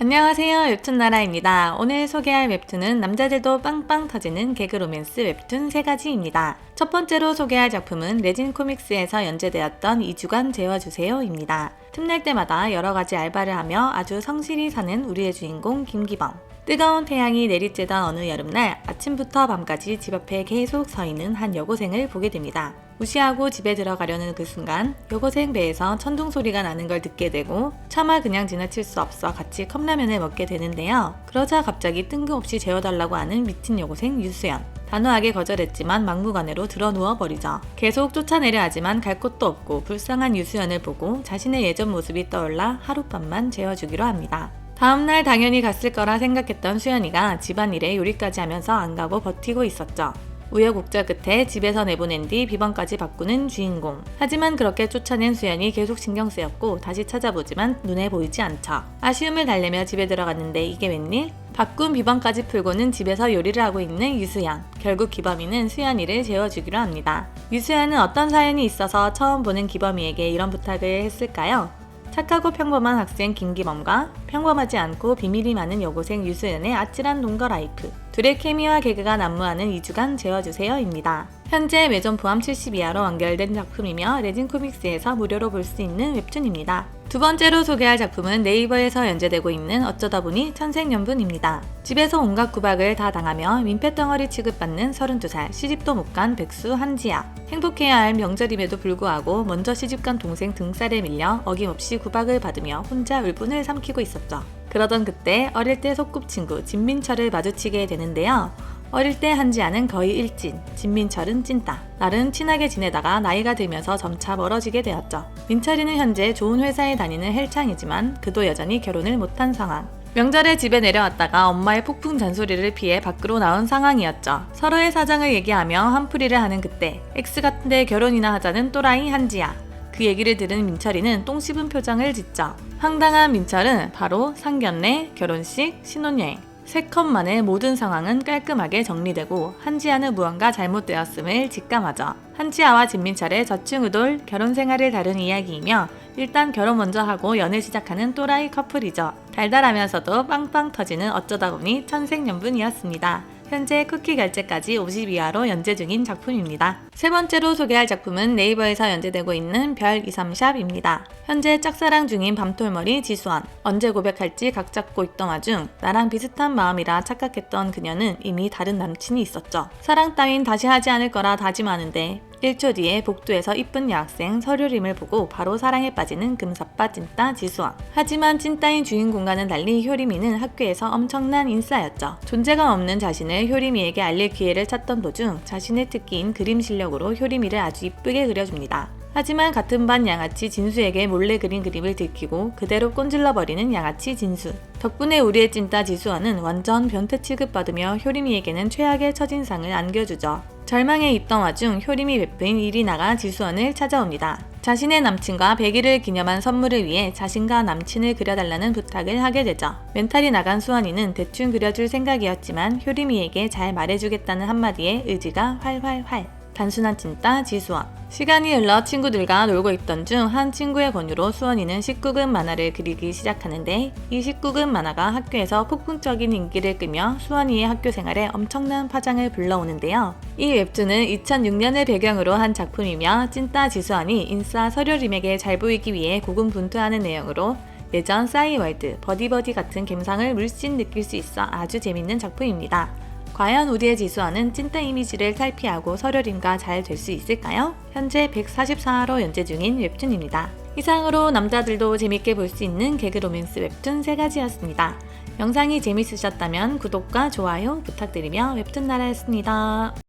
안녕하세요. 웹툰나라입니다. 오늘 소개할 웹툰은 남자들도 빵빵 터지는 개그 로맨스 웹툰 세 가지입니다. 첫 번째로 소개할 작품은 레진 코믹스에서 연재되었던 2주간 재워주세요입니다. 틈날 때마다 여러 가지 알바를 하며 아주 성실히 사는 우리의 주인공 김기범. 뜨거운 태양이 내리쬐던 어느 여름날 아침부터 밤까지 집 앞에 계속 서 있는 한 여고생을 보게 됩니다. 무시하고 집에 들어가려는 그 순간 여고생 배에서 천둥 소리가 나는 걸 듣게 되고 차마 그냥 지나칠 수 없어 같이 컵라면을 먹게 되는데요. 그러자 갑자기 뜬금없이 재워달라고 하는 미친 여고생 유수연. 단호하게 거절했지만 막무가내로 들어 누워버리죠. 계속 쫓아내려 하지만 갈 곳도 없고 불쌍한 유수연을 보고 자신의 예전 모습이 떠올라 하룻밤만 재워주기로 합니다. 다음날 당연히 갔을 거라 생각했던 수연이가 집안일에 요리까지 하면서 안 가고 버티고 있었죠. 우여곡절 끝에 집에서 내보낸 뒤 비번까지 바꾸는 주인공. 하지만 그렇게 쫓아낸 수연이 계속 신경 쓰였고 다시 찾아보지만 눈에 보이지 않죠. 아쉬움을 달래며 집에 들어갔는데 이게 웬일? 바꾼 비번까지 풀고는 집에서 요리를 하고 있는 유수연. 결국 기범이는 수연이를 재워주기로 합니다. 유수연은 어떤 사연이 있어서 처음 보는 기범이에게 이런 부탁을 했을까요? 착하고 평범한 학생 김기범과 평범하지 않고 비밀이 많은 여고생 유수연의 아찔한 동거 라이프. 둘의 케미와 개그가 난무하는 2주간 재워주세요입니다. 현재 매점 포함 70 이하로 완결된 작품이며 레진 코믹스에서 무료로 볼 수 있는 웹툰입니다. 두 번째로 소개할 작품은 네이버에서 연재되고 있는 어쩌다 보니 천생연분입니다. 집에서 온갖 구박을 다 당하며 민폐덩어리 취급받는 32살 시집도 못 간 백수 한지아. 행복해야 할 명절임에도 불구하고 먼저 시집간 동생 등살에 밀려 어김없이 구박을 받으며 혼자 울분을 삼키고 있었죠. 그러던 그때 어릴 때 소꿉친구 진민철을 마주치게 되는데요. 어릴 때 한지아는 거의 일진, 진민철은 찐따. 나름 친하게 지내다가 나이가 들면서 점차 멀어지게 되었죠. 민철이는 현재 좋은 회사에 다니는 헬창이지만 그도 여전히 결혼을 못한 상황. 명절에 집에 내려왔다가 엄마의 폭풍 잔소리를 피해 밖으로 나온 상황이었죠. 서로의 사정을 얘기하며 한풀이를 하는 그때 X 같은데 결혼이나 하자는 또라이 한지아. 그 얘기를 들은 민철이는 똥 씹은 표정을 짓죠. 황당한 민철은 바로 상견례, 결혼식, 신혼여행, 세 컷 만에 모든 상황은 깔끔하게 정리되고 한지아는 무언가 잘못되었음을 직감하죠. 한지아와 진민철의 저층의돌 결혼 생활을 다룬 이야기이며 일단 결혼 먼저 하고 연애 시작하는 또라이 커플이죠. 달달하면서도 빵빵 터지는 어쩌다 보니 천생연분이었습니다. 현재 쿠키 결제까지 50 이하로 연재 중인 작품입니다. 세 번째로 소개할 작품은 네이버에서 연재되고 있는 별 23샵입니다. 현재 짝사랑 중인 밤톨머리 지수원. 언제 고백할지 각 잡고 있던 와중 나랑 비슷한 마음이라 착각했던 그녀는 이미 다른 남친이 있었죠. 사랑 따윈 다시 하지 않을 거라 다짐하는데 1초 뒤에 복도에서 이쁜 여학생 서류림을 보고 바로 사랑에 빠지는 금사빠 찐따 지수왕. 하지만 찐따인 주인공과는 달리 효림이는 학교에서 엄청난 인싸였죠. 존재감 없는 자신을 효림이에게 알릴 기회를 찾던 도중 자신의 특기인 그림 실력으로 효림이를 아주 이쁘게 그려줍니다. 하지만 같은 반 양아치 진수에게 몰래 그린 그림을 들키고 그대로 꼰질러버리는 양아치 진수. 덕분에 우리의 찐따 지수와는 완전 변태 취급받으며 효림이에게는 최악의 첫인상을 안겨주죠. 절망에 있던 와중 효림이 베푼 이리나가 지수원을 찾아옵니다. 자신의 남친과 100일을 기념한 선물을 위해 자신과 남친을 그려달라는 부탁을 하게 되죠. 멘탈이 나간 수원이는 대충 그려줄 생각이었지만 효림이에게 잘 말해주겠다는 한마디에 의지가 활활활. 단순한 찐따 지수원. 시간이 흘러 친구들과 놀고 있던 중 한 친구의 권유로 수원이는 19금 만화를 그리기 시작하는데 이 19금 만화가 학교에서 폭풍적인 인기를 끄며 수원이의 학교 생활에 엄청난 파장을 불러오는데요. 이 웹툰은 2006년을 배경으로 한 작품이며 찐따 지수원이 인싸 서류림에게 잘 보이기 위해 고군분투하는 내용으로 예전 싸이월드, 버디버디 같은 감상을 물씬 느낄 수 있어 아주 재밌는 작품입니다. 과연 우리의 지수와는 찐따 이미지를 탈피하고 서류림과 잘될 수 있을까요? 현재 144화로 연재 중인 웹툰입니다. 이상으로 남자들도 재밌게 볼 수 있는 개그 로맨스 웹툰 3가지였습니다. 영상이 재밌으셨다면 구독과 좋아요 부탁드리며 웹툰 나라였습니다.